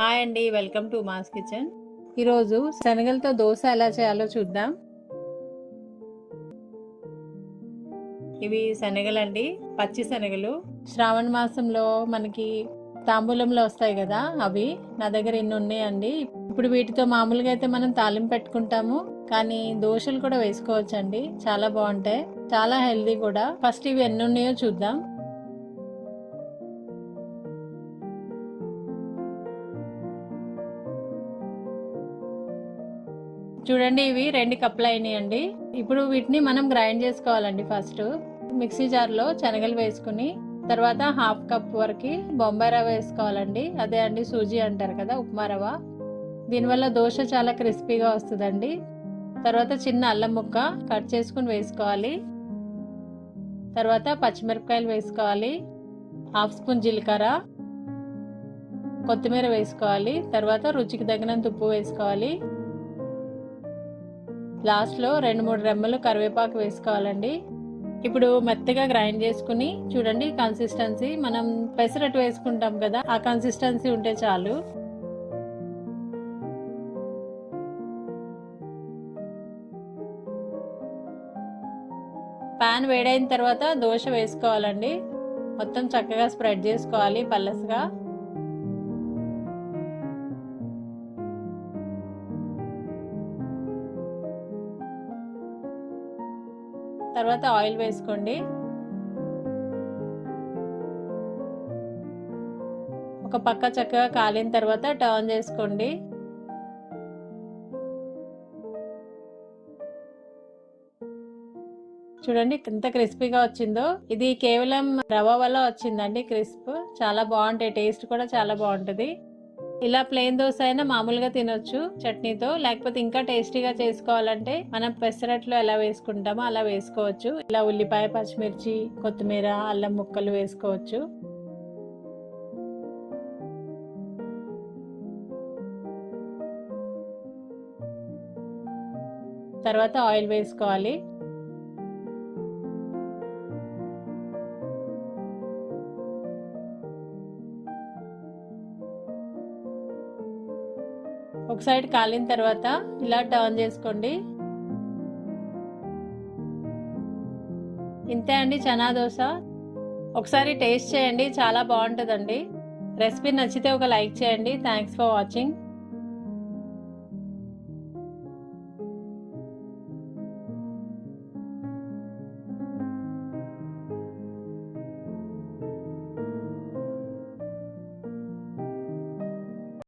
Hi అండి welcome to mass kitchen. ఈరోజు శనగలతో దోశ ఎలా చేయాలో చూద్దాం. ఇవి శనగలండి పచ్చి శనగలు. శ్రావణ మాసంలో మనకి తాంబూలంలో వస్తాయి కదా అవి. నా దగ్గర ఇన్ని ఉన్నాయండి. ఇప్పుడు వీటితో మామూలుగా అయితే మనం తాలింపు పెట్టుకుంటాము. కానీ దోశలు కూడా వేసుకోవచ్చండి. చాలా బాగుంటాయి. చాలా హెల్దీ కూడా. ఫస్ట్ ఇవి ఎన్ని ఉన్నాయో చూద్దాం. చూడండి ఇవి రెండు కప్పులు అయినాయండి. ఇప్పుడు వీటిని మనం గ్రైండ్ చేసుకోవాలండి ఫస్ట్. మిక్సీ జార్లో శనగలు వేసుకుని తర్వాత హాఫ్ కప్ వరకు బొంబాయి రవ్వ వేసుకోవాలండి. అదే అండి సూజీ అంటారు కదా ఉప్మా రవ్వ. దీనివల్ల దోశ చాలా క్రిస్పీగా వస్తుందండి. తర్వాత చిన్న అల్లం ముక్క కట్ చేసుకుని వేసుకోవాలి. తర్వాత పచ్చిమిరపకాయలు వేసుకోవాలి. హాఫ్ స్పూన్ జీలకర్ర. కొత్తిమీర వేసుకోవాలి. తర్వాత రుచికి తగినంత ఉప్పు వేసుకోవాలి. లాస్ట్లో రెండు మూడు రెమ్మలు కరివేపాకు వేసుకోవాలండి. ఇప్పుడు మెత్తగా గ్రైండ్ చేసుకుని చూడండి కన్సిస్టెన్సీ మనం పెసరట్టు వేసుకుంటాం కదా ఆ కన్సిస్టెన్సీ ఉంటే చాలు. పాన్ వేడైన తర్వాత దోశ వేసుకోవాలండి. మొత్తం చక్కగా స్ప్రెడ్ చేసుకోవాలి పల్లసగా. తర్వాత ఆయిల్ వేసుకోండి. ఒక పక్క చక్కగా కాలిన తర్వాత టర్న్ చేసుకోండి. చూడండి ఎంత క్రిస్పీగా వచ్చిందో. ఇది కేవలం రవ్వ వల్ల వచ్చిందండి క్రిస్ప్. చాలా బాగుంటాయి. టేస్ట్ కూడా చాలా బాగుంటుంది. ఇలా ప్లెయిన్ దోశ అయినా మామూలుగా తినొచ్చు చట్నీతో. లేకపోతే ఇంకా టేస్టీగా చేసుకోవాలంటే మనం పెసరట్లో ఎలా వేసుకుంటామో అలా వేసుకోవచ్చు. ఇలా ఉల్లిపాయ పచ్చిమిర్చి కొత్తిమీర అల్లం ముక్కలు వేసుకోవచ్చు. తర్వాత ఆయిల్ వేసుకోవాలి. ఒక సైడ్ కాలిన తర్వాత ఇలా టర్న్ చేసుకోండి. ఇంతే అండి చనా దోశ. ఒకసారి టేస్ట్ చేయండి చాలా బాగుంటుందండి. రెసిపీ నచ్చితే ఒక లైక్ చేయండి. Thanks for watching.